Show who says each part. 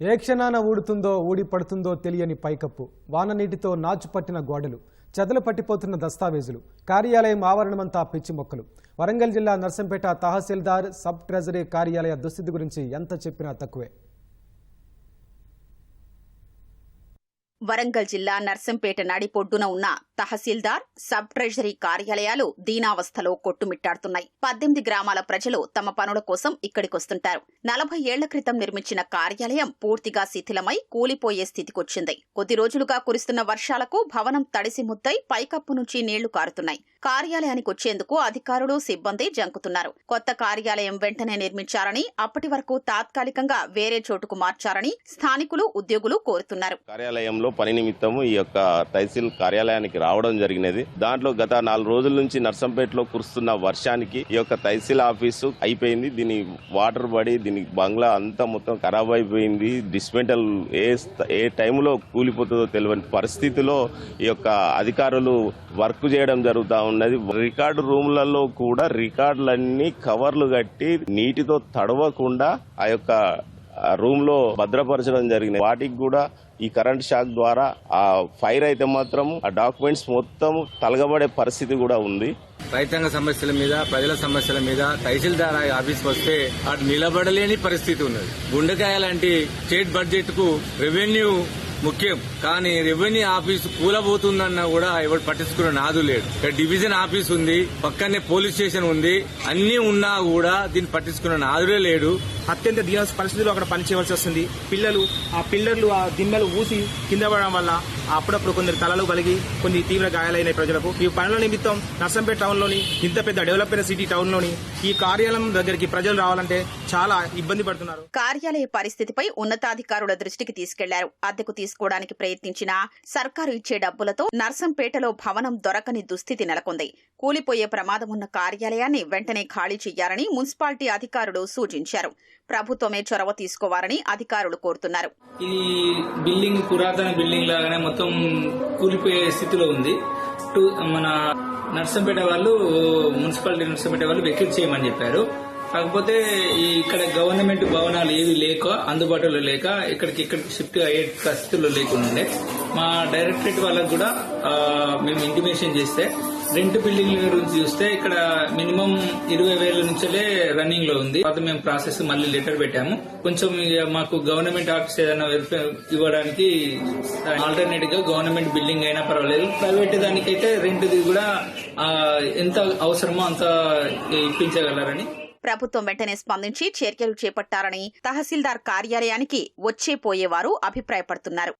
Speaker 1: ఏ క్షణాన ఊడుతుందో ఊడి పడుతుందో తెలియని పైకప్పు వాన నీటితో నాచు పట్టిన గోడలు చెదలు పట్టిపోతున్న దస్తావేజులు కార్యాలయం ఆవరణమంతా పిచ్చి మొక్కలు. వరంగల్ జిల్లా నర్సంపేట తహసీల్దార్ సబ్ ట్రెజరీ కార్యాలయ దుస్థితి గురించి ఎంత చెప్పినా తక్కువే.
Speaker 2: వరంగల్ జిల్లా నర్సంపేట నాడిపొడ్డున ఉన్న తహసీల్దార్ సబ్ ట్రెజరీ కార్యాలయాలు దీనావస్థలో కొట్టుమిట్టాడుతున్నాయి. పద్దెనిమిది గ్రామాల ప్రజలు తమ పనుల కోసం ఇక్కడికొస్తుంటారు. నలభై ఏళ్ళ క్రితం నిర్మించిన కార్యాలయం పూర్తిగా శిథిలమై కూలిపోయే స్థితికొచ్చింది. కొద్ది రోజులుగా కురుస్తున్న వర్షాలకు భవనం తడిసి ముద్దై పైకప్పు నుంచి నీళ్ళు కారుతున్నాయి. కార్యాలయానికి వచ్చేందుకు అధికారులు సిబ్బంది జంకుతున్నారు. కొత్త కార్యాలయం వెంటనే నిర్మించారని అప్పటి వరకు తాత్కాలికంగా వేరే చోటుకు మార్చారని స్థానికులు ఉద్యోగులు కోరుతున్నారు.
Speaker 3: కార్యాలయంలో పని నిమిత్తము ఈ యొక్క తహసీల్ కార్యాలయానికి రావడం జరిగినది. దాంట్లో గత నాలుగు రోజుల నుంచి నర్సంపేటలో కురుస్తున్న వర్షానికి ఈ యొక్క తహసీల్ ఆఫీసు అయిపోయింది. దీని వాటర్ పడి దీని బంగ్లా అంతా మొత్తం ఖరాబ్ అయిపోయింది. డిస్మెంటల్ ఏ ఏ టైంలో కూలిపోతుందో తెలియని పరిస్థితిలో ఈ యొక్క అధికారులు వర్క్ చేయడం జరుగుతూ ఉన్నది. రికార్డు రూమ్లలో కూడా రికార్డులన్నీ కవర్లు కట్టి నీటితో తడవకుండా ఆ యొక్క రూమ్లో భద్రపరచడం జరిగింది. వాటికి కూడా ఈ కరెంట్ షాక్ ద్వారా ఆ ఫైర్ అయితే మాత్రం ఆ డాక్యుమెంట్స్ మొత్తం తలగబడే పరిస్థితి కూడా ఉంది.
Speaker 4: రైతాంగ సమస్యల మీద ప్రజల సమస్యల మీద తహసీల్దార్ ఆఫీస్ వస్తే అటు నిలబడలేని పరిస్థితి ఉన్నది. గుండెకాయ లాంటి స్టేట్ బడ్జెట్కు రెవెన్యూ ముఖ్యం. కానీ రెవెన్యూ ఆఫీసు కూలబోతుందన్నా కూడా ఎవరు పట్టించుకున్న నాదు లేడు. ఇక్కడ డివిజన్ ఆఫీస్ ఉంది పక్కనే పోలీస్ స్టేషన్ ఉంది. అన్ని ఉన్నా కూడా దీన్ని పట్టించుకున్న నాదులే లేడు.
Speaker 5: అత్యంత దీన పరిస్థితుల్లో అక్కడ పనిచేయవలసి వస్తుంది. పిల్లలు ఆ పిల్లర్లు ఆ దిమ్మెలు ఊసి కింద పడడం వల్ల అప్పుడప్పుడు కొందరు తలలు కలిగి కొన్ని తీవ్ర గాయాలైన ప్రజలకు. ఈ పనుల నిమిత్తం నర్సంపేట టౌన్లోని ఇంత పెద్ద డెవలప్ అయిన సిటీ టౌన్లోని ఈ కార్యాలయం దగ్గరికి ప్రజలు రావాలంటే చాలా ఇబ్బంది పడుతున్నారు.
Speaker 2: కార్యాలయ పరిస్థితిపై ఉన్నతాధికారుల దృష్టికి తీసుకెళ్ళారు. అద్దెకు తీసుకోవడానికి ప్రయత్నించిన సర్కారు ఇచ్చే డబ్బులతో నర్సంపేటలో భవనం దొరకని దుస్థితి నెలకొంది. కూలిపోయే ప్రమాదమున్న కార్యాలయాన్ని వెంటనే ఖాళీ చేయాలని మున్సిపాలిటీ అధికారులు సూచించారు. ప్రభుత్వమే చొరవ తీసుకోవాలని అధికారులు కోరుతున్నారు.
Speaker 6: ఇది బిల్డింగ్ పురాతన బిల్డింగ్ లాగానే మొత్తం కూలిపోయే స్థితిలో ఉంది. మన నర్సంపేట వాళ్ళు మున్సిపాలిటీ నర్సంపేట వాళ్ళు వెకెట్ చేయమని చెప్పారు. కాకపోతే ఇక్కడ గవర్నమెంట్ భవనాలు ఏవి లేక అందుబాటులో లేక ఇక్కడికి ఇక్కడికి షిఫ్ట్ అయ్యే పరిస్థితుల్లో లేకుండా మా డైరెక్టరేట్ వాళ్ళకు కూడా మేము ఇంటిమేషన్ చేస్తే రెంట్ బిల్డింగ్ గురించి చూస్తే ఇక్కడ మినిమం ఇరవై వేల నుంచే రన్నింగ్లో ఉంది. తర్వాత మేము ప్రాసెస్ మళ్ళీ లెటర్ పెట్టాము. కొంచెం మాకు గవర్నమెంట్ ఆఫీస్ ఏదైనా ఇవ్వడానికి ఆల్టర్నేట్గా గవర్నమెంట్ బిల్డింగ్ అయినా పర్వాలేదు. ప్రైవేట్ దానికైతే రెంట్ కూడా ఎంత అవసరమో అంత ఇప్పించగలరని.
Speaker 2: ప్రభుత్వం వెంటనే స్పందించి చర్యలు చేపట్టారని తహసీల్దార్ కార్యాలయానికి వచ్చే పోయేవారు అభిప్రాయపడుతున్నారు.